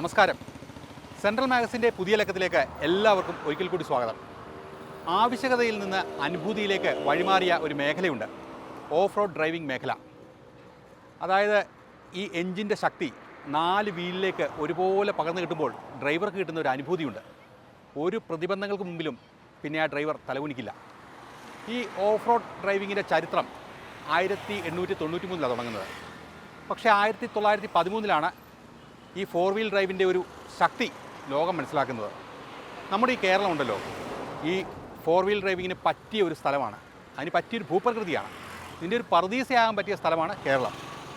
നമസ്കാരം. സെൻട്രൽ മാഗസിന്റെ പുതിയ ലക്കത്തിലേക്ക് എല്ലാവർക്കും ഒരിക്കൽ കൂടി സ്വാഗതം. ആവശ്യകതയിൽ നിന്ന് അനുഭൂതിയിലേക്ക് വഴിമാറിയ ഒരു മേഖലയുണ്ട്. ഓഫ് റോഡ് ഡ്രൈവിംഗ് മേഖല. അതായത് ഈ എഞ്ചിന്റെ ശക്തി നാല് വീലിലേക്ക് ഒരുപോലെ പകർന്നു കിട്ടുമ്പോൾ ഡ്രൈവർക്ക് കിട്ടുന്ന ഒരു അനുഭൂതിയുണ്ട്. ഒരു പ്രതിബന്ധങ്ങൾക്ക് മുമ്പിലും പിന്നെ ആ ഡ്രൈവർ തലകുനിക്കില്ല. ഈ ഓഫ് റോഡ് ഡ്രൈവിങ്ങിന്റെ ചരിത്രം ആയിരത്തി എണ്ണൂറ്റി തൊണ്ണൂറ്റി മൂന്നിലാണ് തുടങ്ങുന്നത്. പക്ഷേ ആയിരത്തി തൊള്ളായിരത്തി പതിമൂന്നിലാണ് ഈ ഫോർ വീൽ ഡ്രൈവിന്റെ ഒരു ശക്തി ലോകം മനസ്സിലാക്കുന്നത്. നമ്മുടെ ഈ കേരളം ഉണ്ടല്ലോ. ഈ ഫോർ വീൽ ഡ്രൈവിങ്ങിന് പറ്റിയ ഒരു സ്ഥലമാണ്. അതിന് പറ്റിയൊരു ഭൂപ്രകൃതിയാണ്. ഇതിന്റെ ഒരു പർദീസയാകാൻ പറ്റിയ സ്ഥലമാണ് കേരളം.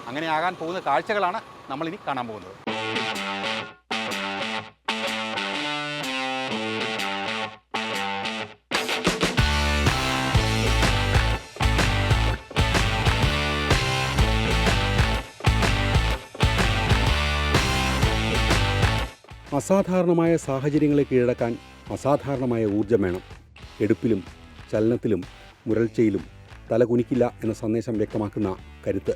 അങ്ങനെ ആകാൻ പോകുന്ന കാഴ്ചകളാണ് നമ്മളിനി കാണാൻ പോകുന്നത്. അസാധാരണമായ സാഹചര്യങ്ങളെ കീഴടക്കാൻ അസാധാരണമായ ഊർജം വേണം. എടുപ്പിലും ചലനത്തിലും മുരൾച്ചയിലും തലകുനിക്കില്ല എന്ന സന്ദേശം വ്യക്തമാക്കുന്ന കരുത്ത്.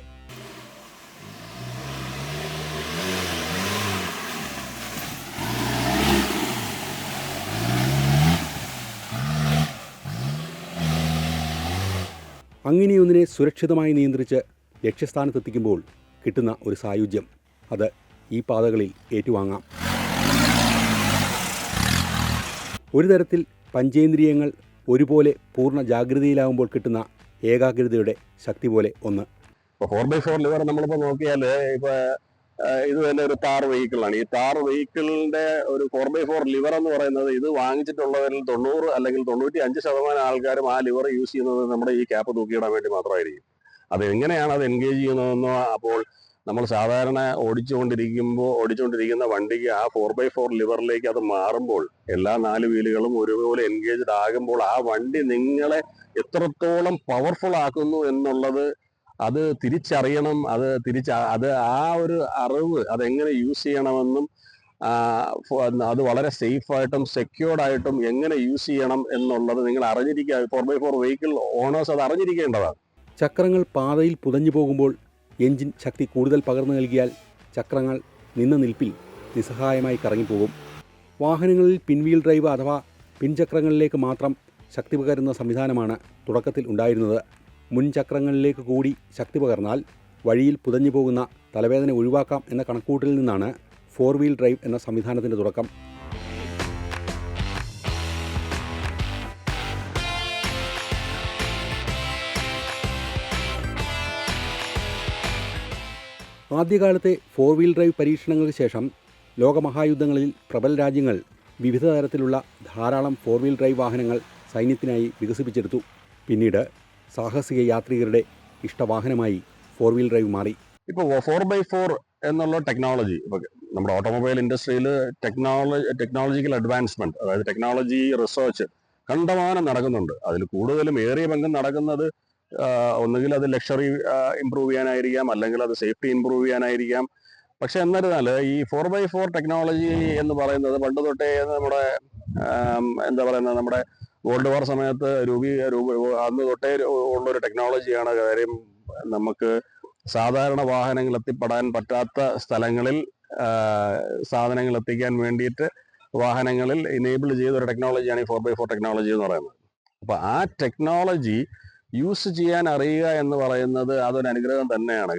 അങ്ങനെയൊന്നിനെ സുരക്ഷിതമായി നിയന്ത്രിച്ച് ലക്ഷ്യസ്ഥാനത്തെത്തിക്കുമ്പോൾ കിട്ടുന്ന ഒരു സായുജ്യം. അത് ഈ പാതകളിൽ ഏറ്റുവാങ്ങാം. ഒരു തരത്തിൽ പഞ്ചേന്ദ്രിയങ്ങൾ ഒരുപോലെ പൂർണ ജാഗ്രതയിലാവുമ്പോൾ കിട്ടുന്ന ഏകാഗ്രതയുടെ ശക്തി പോലെ ഒന്ന്. ഇപ്പോൾ ഫോർ ബൈ ഫോറിൽ വരെ നമ്മളിപ്പോൾ നോക്കിയാൽ ഇപ്പൊ ഇത് തന്നെ ഒരു താർ വെഹിക്കിളാണ് ഈ താർ വെഹിക്കിളിന്റെ ഒരു ഫോർ ബൈ ഫോർ ലിവർ എന്ന് പറയുന്നത് ഇത് വാങ്ങിച്ചിട്ടുള്ളവരിൽ തൊണ്ണൂറ് അല്ലെങ്കിൽ തൊണ്ണൂറ്റി അഞ്ച് ശതമാനം ആൾക്കാരും ആ ലിവർ യൂസ് ചെയ്യുന്നത് നമ്മുടെ ഈ ക്യാപ്പ് തൂക്കിയിടാൻ വേണ്ടി മാത്രമായിരിക്കും. അത് എങ്ങനെയാണ് അത് എൻഗേജ് ചെയ്യുന്നതെന്നോ അപ്പോൾ നമ്മൾ സാധാരണ ഓടിച്ചുകൊണ്ടിരിക്കുമ്പോൾ ഓടിച്ചുകൊണ്ടിരിക്കുന്ന വണ്ടിക്ക് ആ ഫോർ ബൈ ഫോർ ലിവറിലേക്ക് അത് മാറുമ്പോൾ എല്ലാ നാല് വീലുകളും ഒരുപോലെ എൻഗേജ്ഡ് ആകുമ്പോൾ ആ വണ്ടി നിങ്ങളെ എത്രത്തോളം പവർഫുൾ ആക്കുന്നു എന്നുള്ളത് അത് തിരിച്ചറിയണം. അത് തിരിച്ച അത് ആ ഒരു അറിവ് അതെങ്ങനെ യൂസ് ചെയ്യണമെന്നും അത് വളരെ സേഫായിട്ടും സെക്യൂർഡ് ആയിട്ടും എങ്ങനെ യൂസ് ചെയ്യണം എന്നുള്ളത് നിങ്ങൾ അറിഞ്ഞിരിക്കുക four by four vehicle owners അത് അറിഞ്ഞിരിക്കേണ്ടതാണ്. ചക്രങ്ങൾ പാതയിൽ പുതഞ്ഞു പോകുമ്പോൾ എഞ്ചിൻ ശക്തി കൂടുതൽ പകർന്നു നൽകിയാൽ ചക്രങ്ങൾ നിന്ന നിൽപ്പിൽ നിസ്സഹായമായി കറങ്ങിപ്പോകും. വാഹനങ്ങളിൽ പിൻവീൽ ഡ്രൈവ് അഥവാ പിൻചക്രങ്ങളിലേക്ക് മാത്രം ശക്തി പകരുന്ന സംവിധാനമാണ് തുടക്കത്തിൽ ഉണ്ടായിരുന്നത്. മുൻചക്രങ്ങളിലേക്ക് കൂടി ശക്തി പകർന്നാൽ വഴിയിൽ പുതഞ്ഞു പോകുന്ന തലവേദന ഒഴിവാക്കാം എന്ന കണക്കൂട്ടിൽ നിന്നാണ് ഫോർ വീൽ ഡ്രൈവ് എന്ന സംവിധാനത്തിന്റെ തുടക്കം. ആദ്യകാലത്തെ ഫോർ വീൽ ഡ്രൈവ് പരീക്ഷണങ്ങൾക്ക് ശേഷം ലോകമഹായുദ്ധങ്ങളിൽ പ്രബല രാജ്യങ്ങൾ വിവിധ തരത്തിലുള്ള ധാരാളം ഫോർ വീൽ ഡ്രൈവ് വാഹനങ്ങൾ സൈന്യത്തിനായി വികസിപ്പിച്ചെടുത്തു. പിന്നീട് സാഹസിക യാത്രികരുടെ ഇഷ്ടവാഹനമായി ഫോർ വീൽ ഡ്രൈവ് മാറി. ഇപ്പോൾ ഫോർ ബൈ ഫോർ എന്നുള്ള ടെക്നോളജി ഇപ്പോൾ നമ്മുടെ ഓട്ടോമൊബൈൽ ഇൻഡസ്ട്രിയിൽ ടെക്നോളജി ടെക്നോളജിക്കൽ അഡ്വാൻസ്മെന്റ് അതായത് ടെക്നോളജി റിസർച്ച് കണ്ടമാനം നടക്കുന്നുണ്ട്. അതിൽ കൂടുതലും ഏറിയ പങ്കും നടക്കുന്നത് ഒന്നുകിൽ അത് ലക്ഷറി ഇമ്പ്രൂവ് ചെയ്യാനായിരിക്കാം അല്ലെങ്കിൽ അത് സേഫ്റ്റി ഇമ്പ്രൂവ് ചെയ്യാനായിരിക്കാം. പക്ഷെ എന്നിരുന്നാൽ ഈ ഫോർ ബൈ ഫോർ ടെക്നോളജി എന്ന് പറയുന്നത് പണ്ട് തൊട്ടേ നമ്മുടെ എന്താ പറയുന്നത് നമ്മുടെ വേൾഡ് വാർ സമയത്ത് രൂപീ രൂപ അന്ന് തൊട്ടേ ഉള്ളൊരു ടെക്നോളജിയാണ് കാര്യം നമുക്ക് സാധാരണ വാഹനങ്ങൾ എത്തിപ്പെടാൻ പറ്റാത്ത സ്ഥലങ്ങളിൽ സാധനങ്ങൾ എത്തിക്കാൻ വേണ്ടിയിട്ട് വാഹനങ്ങളിൽ ഇനേബിൾ ചെയ്ത ഒരു ടെക്നോളജിയാണ് ഈ ഫോർ ബൈ ഫോർ ടെക്നോളജി എന്ന് പറയുന്നത്. അപ്പോൾ ആ ടെക്നോളജി യൂസ് ചെയ്യാൻ അറിയുക എന്ന് പറയുന്നത് അതൊരു അനുഗ്രഹം തന്നെയാണ്.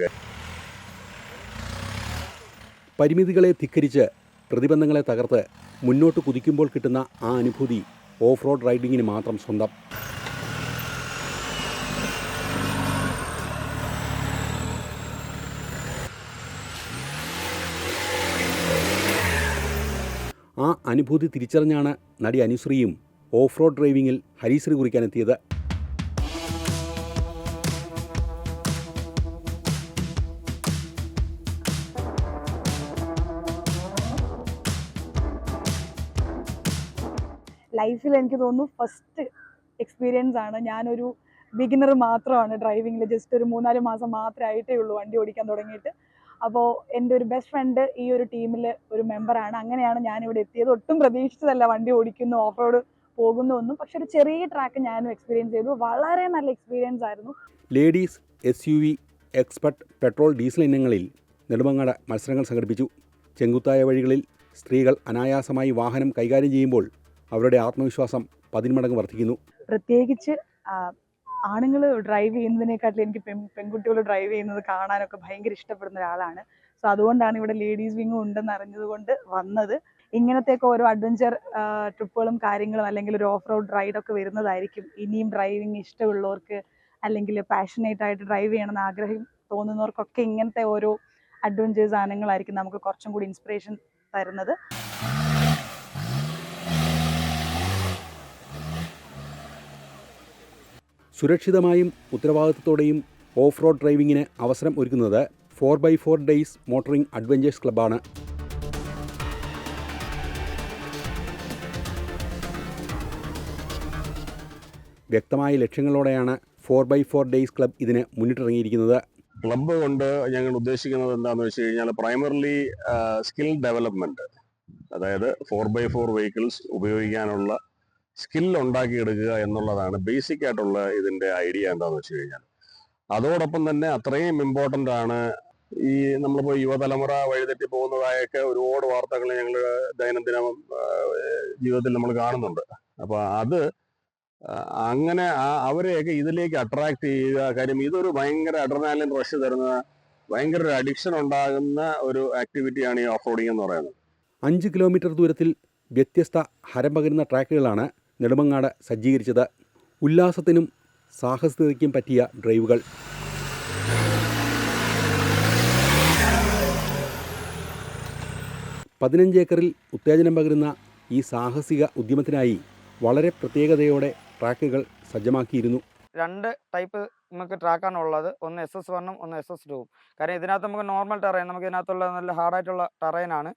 പരിമിതികളെ ധിക്കരിച്ച് പ്രതിബന്ധങ്ങളെ തകർത്ത് മുന്നോട്ട് കുതിക്കുമ്പോൾ കിട്ടുന്ന ആ അനുഭൂതി ഓഫ് റോഡ് റൈഡിങ്ങിന് മാത്രം സ്വന്തം. ആ അനുഭൂതി തിരിച്ചറിഞ്ഞാണ് നടി അനുശ്രീയും ഓഫ് റോഡ് ഡ്രൈവിങ്ങിൽ ഹരീശ്രീ കുറിക്കാനെത്തിയത്. ലൈഫിൽ എനിക്ക് തോന്നുന്നു ഫസ്റ്റ് എക്സ്പീരിയൻസ് ആണ്. ഞാനൊരു ബിഗിനർ മാത്രമാണ് ഡ്രൈവിങ്ങിൽ ജസ്റ്റ് ഒരു മൂന്നാൽ മാസം മാത്രമേ ആയിട്ടേ ഉള്ളൂ വണ്ടി ഓടിക്കാൻ തുടങ്ങിയിട്ട്. അപ്പോൾ എന്റെ ഒരു ബെസ്റ്റ് ഫ്രണ്ട് ഈ ഒരു ടീമിൽ ഒരു മെമ്പറാണ് അങ്ങനെയാണ് ഞാനിവിടെ എത്തിയത്. ഒട്ടും പ്രതീക്ഷിച്ചതല്ല വണ്ടി ഓടിക്കുന്നു ഓഫ് റോഡ് പോകുന്നു ഒന്നും പക്ഷെ ഒരു ചെറിയ ട്രാക്ക് ഞാനും എക്സ്പീരിയൻസ് ചെയ്തു. വളരെ നല്ല എക്സ്പീരിയൻസ് ആയിരുന്നു. Ladies S U V expert petrol diesel ഇനങ്ങളിൽ നെടുമങ്ങാട് മത്സരങ്ങൾ സംഘടിപ്പിച്ചു. ചെങ്കുത്തായ വഴികളിൽ സ്ത്രീകൾ അനായാസമായി വാഹനം കൈകാര്യം ചെയ്യുമ്പോൾ അവരുടെ ആത്മവിശ്വാസം പതിന്മടങ്ങ് വർദ്ധിക്കുന്നു. പ്രത്യേകിച്ച് ആണുങ്ങൾ ഡ്രൈവ് ചെയ്യുന്നതിനേക്കാട്ടിൽ എനിക്ക് പെൺ പെൺകുട്ടികൾ ഡ്രൈവ് ചെയ്യുന്നത് കാണാനൊക്കെ ഭയങ്കര ഇഷ്ടപ്പെടുന്ന ഒരാളാണ്. സോ അതുകൊണ്ടാണ് ഇവിടെ ലേഡീസ് വിങ് ഉണ്ടെന്ന് അറിഞ്ഞതുകൊണ്ട് വന്നത്. ഇങ്ങനത്തെയൊക്കെ ഓരോ അഡ്വഞ്ചർ ട്രിപ്പുകളും കാര്യങ്ങളും അല്ലെങ്കിൽ ഒരു ഓഫ് റോഡ് റൈഡൊക്കെ വരുന്നതായിരിക്കും. ഇനിയും ഡ്രൈവിംഗ് ഇഷ്ടമുള്ളവർക്ക് അല്ലെങ്കിൽ പാഷനേറ്റ് ആയിട്ട് ഡ്രൈവ് ചെയ്യണമെന്ന് ആഗ്രഹം തോന്നുന്നവർക്കൊക്കെ ഇങ്ങനത്തെ ഓരോ അഡ്വഞ്ചേഴ്സ് സാധനങ്ങളായിരിക്കും നമുക്ക് കുറച്ചും കൂടി ഇൻസ്പിറേഷൻ തരുന്നത്. സുരക്ഷിതമായും ഉത്തരവാദിത്തത്തോടെയും ഓഫ് റോഡ് ഡ്രൈവിങ്ങിന് അവസരം ഒരുക്കുന്നത് four by four days motoring adventures ക്ലബ്ബാണ്. വ്യക്തമായ ലക്ഷ്യങ്ങളോടെയാണ് four by four days club ഇതിന് മുന്നിട്ടിറങ്ങിയിരിക്കുന്നത്. ക്ലബ്ബ് കൊണ്ട് ഞങ്ങൾ ഉദ്ദേശിക്കുന്നത് എന്താണെന്ന് വെച്ച് കഴിഞ്ഞാൽ പ്രൈമറിലി സ്കിൽ ഡെവലപ്മെന്റ് അതായത് ഫോർ ബൈ ഫോർ വെഹിക്കിൾസ് ഉപയോഗിക്കാനുള്ള സ്കിൽ ഉണ്ടാക്കിയെടുക്കുക എന്നുള്ളതാണ് ബേസിക് ആയിട്ടുള്ള ഇതിന്റെ ഐഡിയ എന്താണെന്ന് വെച്ച് കഴിഞ്ഞാൽ അതോടൊപ്പം തന്നെ അത്രയും ഇമ്പോർട്ടന്റ് ആണ് ഈ നമ്മളിപ്പോൾ യുവതലമുറ വഴിതെറ്റി പോകുന്നതായൊക്കെ ഒരുപാട് വാർത്തകൾ ഞങ്ങൾ ദൈനംദിന ജീവിതത്തിൽ നമ്മൾ കാണുന്നുണ്ട്. അപ്പോൾ അത് അങ്ങനെ ആ അവരെയൊക്കെ ഇതിലേക്ക് അട്രാക്ട് ചെയ്യുക കാര്യം ഇതൊരു ഭയങ്കര അഡ്രനാലിൻ റഷ് തരുന്ന ഭയങ്കര ഒരു അഡിക്ഷൻ ഉണ്ടാകുന്ന ഒരു ആക്ടിവിറ്റിയാണ് ഈ ഓഫ് റോഡിംഗ് എന്ന് പറയുന്നത്. അഞ്ച് കിലോമീറ്റർ ദൂരത്തിൽ വ്യത്യസ്ത ഹരം പകരുന്ന ട്രാക്കുകളാണ് നെടുമങ്ങാട് സജ്ജീകരിച്ചത് ഉല്ലാസത്തിനും സാഹസികതയ്ക്കും പറ്റിയ ഡ്രൈവുകൾ. പതിനഞ്ച് ഏക്കറിൽ ഉത്തേജനം പകരുന്ന ഈ സാഹസിക ഉദ്യമത്തിനായി വളരെ പ്രത്യേകതയോടെ ട്രാക്കുകൾ സജ്ജമാക്കിയിരുന്നു. രണ്ട് ടൈപ്പ് നമുക്ക് ട്രാക്കാണ് ഉള്ളത് ഒന്ന് എസ് എസ് വണ്ണും ഒന്ന് എസ് എസ് ടൂവും കാരണം ഇതിനകത്ത് നമുക്ക് നോർമൽ ടെറൈൻ നമുക്ക് ഇതിനകത്തുള്ള നല്ല ഹാർഡായിട്ടുള്ള ടെറൈനാണ്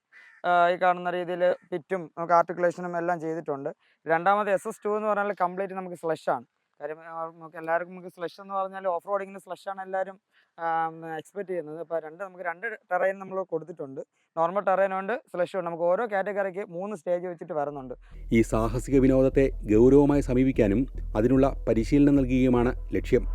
ഈ കാണുന്ന രീതിയിൽ പിറ്റും നമുക്ക് ആർട്ടിക്കുലേഷനും എല്ലാം ചെയ്തിട്ടുണ്ട്. രണ്ടാമത് എസ് എസ് എന്ന് പറഞ്ഞാൽ കംപ്ലീറ്റ് നമുക്ക് സ്ലഷാണ് കാര്യം നമുക്ക് എല്ലാവർക്കും നമുക്ക് സ്ലഷ് എന്ന് പറഞ്ഞാൽ ഓഫ് റോഡിങ്ങിന് സ്ലഷാണ് എല്ലാവരും എക്സ്പെക്ട് ചെയ്യുന്നത്. അപ്പോൾ രണ്ട് നമുക്ക് രണ്ട് ടെറൈൻ നമ്മൾ കൊടുത്തിട്ടുണ്ട്. നോർമൽ ടെറൈൻ ഉണ്ട് സ്ലഷ് ഉണ്ട്. നമുക്ക് ഓരോ കാറ്റഗറിക്ക് മൂന്ന് സ്റ്റേജ് വെച്ചിട്ട് വരുന്നുണ്ട്. ഈ സാഹസിക വിനോദത്തെ ഗൗരവമായി സമീപിക്കാനും അതിനുള്ള പരിശീലനം നൽകുകയുമാണ് ലക്ഷ്യം.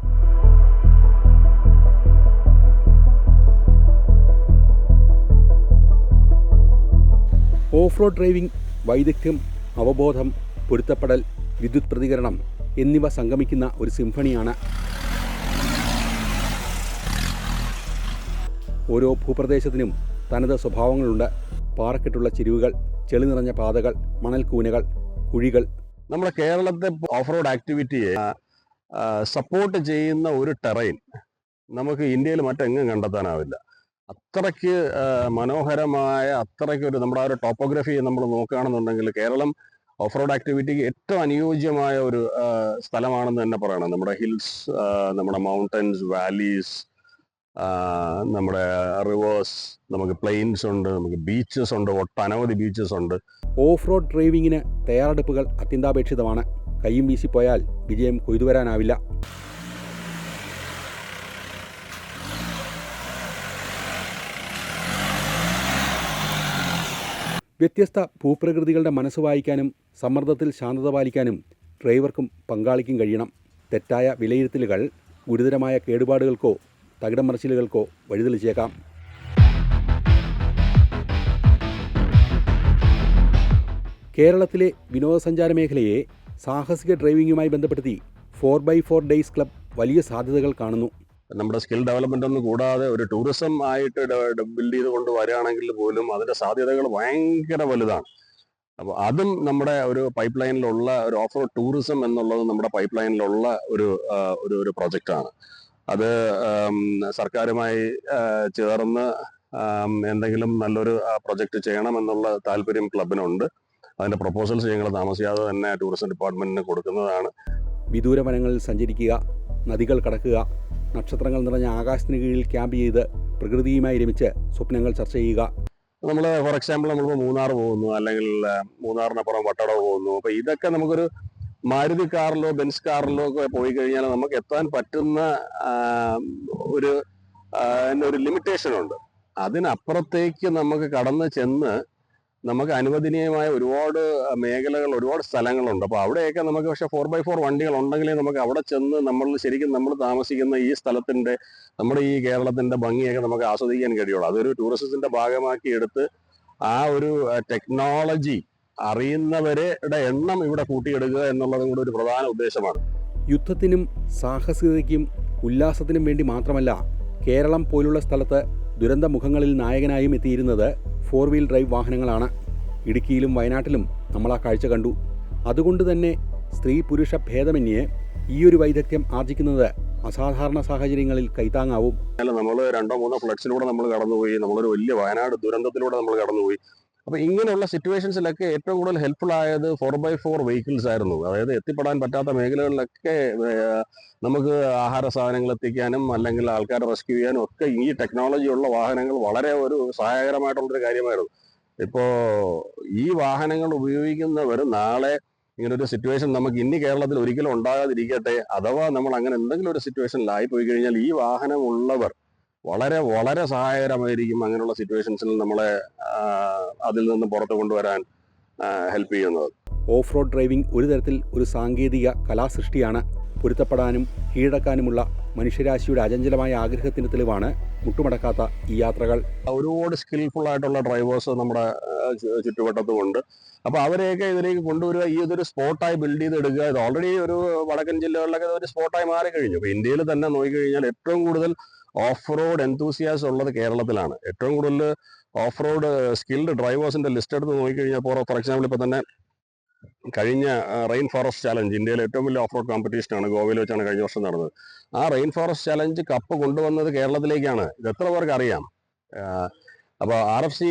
ഓഫ് റോഡ് ഡ്രൈവിംഗ് വൈദഗ്ധ്യം അവബോധം പൊരുത്തപ്പെടൽ വിദ്യുത് പ്രതികരണം എന്നിവ സംഗമിക്കുന്ന ഒരു സിംഫണിയാണ്. ഓരോ ഭൂപ്രദേശത്തിനും തനത് സ്വഭാവങ്ങളുണ്ട്. പാറക്കെട്ടുള്ള ചെരുവുകൾ ചെളി നിറഞ്ഞ പാതകൾ മണൽക്കൂനകൾ കുഴികൾ. നമ്മുടെ കേരളത്തെ ഓഫ് റോഡ് ആക്ടിവിറ്റിയെ സപ്പോർട്ട് ചെയ്യുന്ന ഒരു ടെറൈൻ നമുക്ക് ഇന്ത്യയിൽ മറ്റെങ്ങും കണ്ടെത്താനാവില്ല. അത്രയ്ക്ക് മനോഹരമായ അത്രയ്ക്ക് ഒരു നമ്മുടെ ആ ഒരു ടോപ്പോഗ്രഫി നമ്മൾ നോക്കുകയാണെന്നുണ്ടെങ്കിൽ കേരളം ഓഫ് റോഡ് ആക്ടിവിറ്റിക്ക് ഏറ്റവും അനുയോജ്യമായ ഒരു സ്ഥലമാണെന്ന് തന്നെ പറയണം. നമ്മുടെ ഹിൽസ് നമ്മുടെ മൗണ്ടൻസ് വാലീസ് നമ്മുടെ റിവേഴ്സ് നമുക്ക് പ്ലെയിൻസ് ഉണ്ട് നമുക്ക് ബീച്ചസ് ഉണ്ട് ഒട്ടനവധി ബീച്ചസ് ഉണ്ട്. ഓഫ് റോഡ് ഡ്രൈവിങ്ങിന് തയ്യാറെടുപ്പുകൾ അത്യന്താപേക്ഷിതമാണ്. കൈയും വീശിപ്പോയാൽ വിജയം കൊയ്തുവരാനാവില്ല. വ്യത്യസ്ത ഭൂപ്രകൃതികളുടെ മനസ്സ് വായിക്കാനും സമ്മർദ്ദത്തിൽ ശാന്തത പാലിക്കാനും ഡ്രൈവർക്കും പങ്കാളിക്കും കഴിയണം. തെറ്റായ വിലയിരുത്തലുകൾ ഗുരുതരമായ കേടുപാടുകൾക്കോ തകിടം മറിച്ചിലുകൾക്കോ വഴിതെളിച്ചേക്കാം. കേരളത്തിലെ വിനോദസഞ്ചാര മേഖലയെ സാഹസിക ഡ്രൈവിംഗുമായി ബന്ധപ്പെടുത്തി four by four days club വലിയ സാധ്യതകൾ കാണുന്നു. നമ്മുടെ സ്കിൽ ഡെവലപ്മെന്റ് ഒന്നും കൂടാതെ ഒരു ടൂറിസം ആയിട്ട് ബിൽഡ് ചെയ്ത് കൊണ്ട് വരികയാണെങ്കിൽ പോലും അതിന്റെ സാധ്യതകൾ ഭയങ്കര വലുതാണ്. അപ്പോൾ അതും നമ്മുടെ ഒരു പൈപ്പ് ലൈനിലുള്ള ഒരു ഓഫ് റോഡ് ടൂറിസം എന്നുള്ളത് നമ്മുടെ പൈപ്പ് ലൈനിലുള്ള ഒരു ഒരു ഒരു പ്രൊജക്റ്റാണ് അത് സർക്കാരുമായി ചേർന്ന് എന്തെങ്കിലും നല്ലൊരു പ്രൊജക്റ്റ് ചെയ്യണമെന്നുള്ള താല്പര്യം ക്ലബിനുണ്ട്. അതിന്റെ പ്രപ്പോസൽസ് ഞങ്ങൾ താമസിയാതെ തന്നെ ടൂറിസം ഡിപ്പാർട്ട്മെന്റിന് കൊടുക്കുന്നതാണ്. വിദൂര വനങ്ങളിൽ സഞ്ചരിക്കുക നദികൾ കടക്കുക നക്ഷത്രങ്ങൾ നിറഞ്ഞ ആകാശത്തിന് കീഴിൽ ക്യാമ്പ് ചെയ്ത് പ്രകൃതിയുമായി രമിച്ച് സ്വപ്നങ്ങൾ ചർച്ച ചെയ്യുക. നമ്മൾ ഫോർ എക്സാമ്പിൾ നമ്മളിപ്പോൾ മൂന്നാർ പോകുന്നു അല്ലെങ്കിൽ മൂന്നാറിനപ്പുറം വട്ടട പോകുന്നു. അപ്പൊ ഇതൊക്കെ നമുക്കൊരു മാരുതി കാറിലോ ബെൻസ് കാറിലോ ഒക്കെ പോയി കഴിഞ്ഞാൽ നമുക്ക് എത്താൻ പറ്റുന്ന ഒരു ഒരു ലിമിറ്റേഷൻ ഉണ്ട്. അതിനപ്പുറത്തേക്ക് നമുക്ക് കടന്ന് ചെന്ന് നമുക്ക് അനുവദനീയമായ ഒരുപാട് മേഖലകൾ ഒരുപാട് സ്ഥലങ്ങളുണ്ട്. അപ്പോൾ അവിടെയൊക്കെ നമുക്ക് പക്ഷേ ഫോർ ബൈ ഫോർ വണ്ടികൾ ഉണ്ടെങ്കിലേ നമുക്ക് അവിടെ ചെന്ന് നമ്മൾ ശരിക്കും നമ്മൾ താമസിക്കുന്ന ഈ സ്ഥലത്തിന്റെ നമ്മുടെ ഈ കേരളത്തിന്റെ ഭംഗിയൊക്കെ നമുക്ക് ആസ്വദിക്കാൻ കഴിയുള്ളൂ. അതൊരു ടൂറിസത്തിന്റെ ഭാഗമാക്കി എടുത്ത് ആ ഒരു ടെക്നോളജി അറിയുന്നവരുടെ എണ്ണം ഇവിടെ കൂട്ടിയെടുക്കുക എന്നുള്ളതും കൂടെ ഒരു പ്രധാന ഉദ്ദേശമാണ്. യുദ്ധത്തിനും സാഹസികതയ്ക്കും ഉല്ലാസത്തിനും വേണ്ടി മാത്രമല്ല കേരളം പോലുള്ള സ്ഥലത്ത് ദുരന്തമുഖങ്ങളിൽ നായകനായും എത്തിയിരുന്നത് ഫോർ വീൽ ഡ്രൈവ് വാഹനങ്ങളാണ് ഇടുക്കിയിലും വയനാട്ടിലും നമ്മൾ ആ കാഴ്ച കണ്ടു. അതുകൊണ്ട് തന്നെ സ്ത്രീ പുരുഷ ഭേദമന്യേ ഈ ഒരു വൈദഗ്ധ്യം ആർജിക്കുന്നത് അസാധാരണ സാഹചര്യങ്ങളിൽ കൈത്താങ്ങാവും. നമ്മൾ രണ്ടോ മൂന്നോ ഫ്ലക്സിലൂടെ നമ്മൾ കടന്നുപോയി നമ്മളൊരു വലിയ വയനാട് ദുരന്തത്തിലൂടെ നമ്മൾ കടന്നുപോയി. അപ്പൊ ഇങ്ങനെയുള്ള സിറ്റുവേഷൻസിലൊക്കെ ഏറ്റവും കൂടുതൽ ഹെൽപ്ഫുൾ ആയത് ഫോർ ബൈ ഫോർ വെഹിക്കിൾസ് ആയിരുന്നു. അതായത് എത്തിപ്പെടാൻ പറ്റാത്ത മേഖലകളിലൊക്കെ നമുക്ക് ആഹാര സാധനങ്ങൾ എത്തിക്കാനും അല്ലെങ്കിൽ ആൾക്കാരെ റെസ്ക്യൂ ചെയ്യാനും ഒക്കെ ഈ ടെക്നോളജി ഉള്ള വാഹനങ്ങൾ വളരെ ഒരു സഹായകരമായിട്ടുള്ളൊരു കാര്യമായിരുന്നു. ഇപ്പോ ഈ വാഹനങ്ങൾ ഉപയോഗിക്കുന്നവർ നാളെ ഇങ്ങനൊരു സിറ്റുവേഷൻ നമുക്ക് ഇനി കേരളത്തിൽ ഒരിക്കലും ഉണ്ടാകാതിരിക്കട്ടെ അഥവാ നമ്മൾ അങ്ങനെ എന്തെങ്കിലും ഒരു സിറ്റുവേഷനിലായി പോയി കഴിഞ്ഞാൽ ഈ വാഹനം ഉള്ളവർ വളരെ വളരെ സഹായകരമായിരിക്കും അങ്ങനെയുള്ള സിറ്റുവേഷൻസിൽ നമ്മളെ അതിൽ നിന്ന് പുറത്തു കൊണ്ടുവരാൻ ഹെൽപ്പ് ചെയ്യുന്നത്. ഓഫ് റോഡ് ഡ്രൈവിംഗ് ഒരു തരത്തിൽ ഒരു സാങ്കേതിക കലാസൃഷ്ടിയാണ് പൊരുത്തപ്പെടാനും കീഴടക്കാനുമുള്ള മനുഷ്യരാശിയുടെ അചഞ്ചലമായ ആഗ്രഹത്തിന് തെളിവാണ് മുട്ടുമടക്കാത്ത ഈ യാത്രകൾ. ഒരുപാട് സ്കിൽഫുൾ ആയിട്ടുള്ള ഡ്രൈവേഴ്സ് നമ്മുടെ ചുറ്റുവട്ടത്തുമുണ്ട്. അപ്പൊ അവരെയൊക്കെ ഇതിലേക്ക് കൊണ്ടുവരിക ഈ ഇതൊരു സ്പോട്ടായി ബിൽഡ് ചെയ്തെടുക്കുക. ഇത് ഓൾറെഡി ഒരു വടക്കൻ ജില്ലകളിലൊക്കെ ഒരു സ്പോട്ടായി മാറി കഴിഞ്ഞു അപ്പൊ ഇന്ത്യയിൽ തന്നെ നോക്കിക്കഴിഞ്ഞാൽ ഏറ്റവും കൂടുതൽ ഓഫ് റോഡ് എന്തൂസിയാസ് ഉള്ളത് കേരളത്തിലാണ്. ഏറ്റവും കൂടുതൽ ഓഫ് റോഡ് സ്കിൽഡ് ഡ്രൈവേഴ്സിന്റെ ലിസ്റ്റ് എടുത്ത് നോക്കിക്കഴിഞ്ഞാൽ ഫോർ എക്സാമ്പിൾ ഇപ്പൊ തന്നെ കഴിഞ്ഞ റെയിൻ ഫോറസ്റ്റ് ചാലഞ്ച് ഇന്ത്യയിലെ ഏറ്റവും വലിയ ഓഫ് റോഡ് കോമ്പറ്റീഷൻ ആണ് ഗോവയിൽ വെച്ചാണ് കഴിഞ്ഞ വർഷം നടന്നത്. ആ റെയിൻ ഫോറസ്റ്റ് ചാലഞ്ച് കപ്പ് കൊണ്ടുവന്നത് കേരളത്തിലേക്കാണ്. ഇത് എത്ര പേർക്ക് അറിയാം? അപ്പോൾ അപ്പൊ ആർ എഫ് സി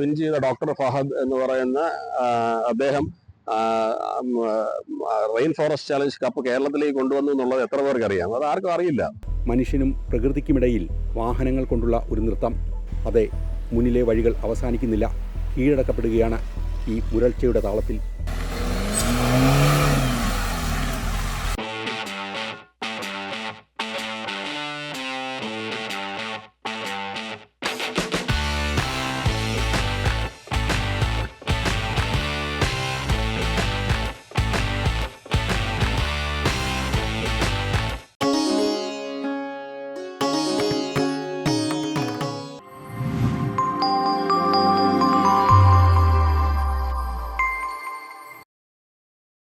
വിൻ ചെയ്ത ഡോക്ടർ ഫഹദ് എന്ന് പറയുന്ന അദ്ദേഹം റെയിൻ ഫോറസ്റ്റ് ചാലഞ്ച് കപ്പ് കേരളത്തിലേക്ക് കൊണ്ടുവന്നു എന്നുള്ളത് എത്ര പേർക്ക് അറിയാം? അത് ആർക്കും അറിയില്ല. മനുഷ്യനും പ്രകൃതിക്കുമിടയിൽ വാഹനങ്ങൾ കൊണ്ടുള്ള ഒരു നൃത്തം. അതെ മുന്നിലെ വഴികൾ അവസാനിക്കുന്നില്ല. കീഴടക്കപ്പെടുകയാണ് ഈ മുരൾച്ചയുടെ താളത്തിൽ. Bye.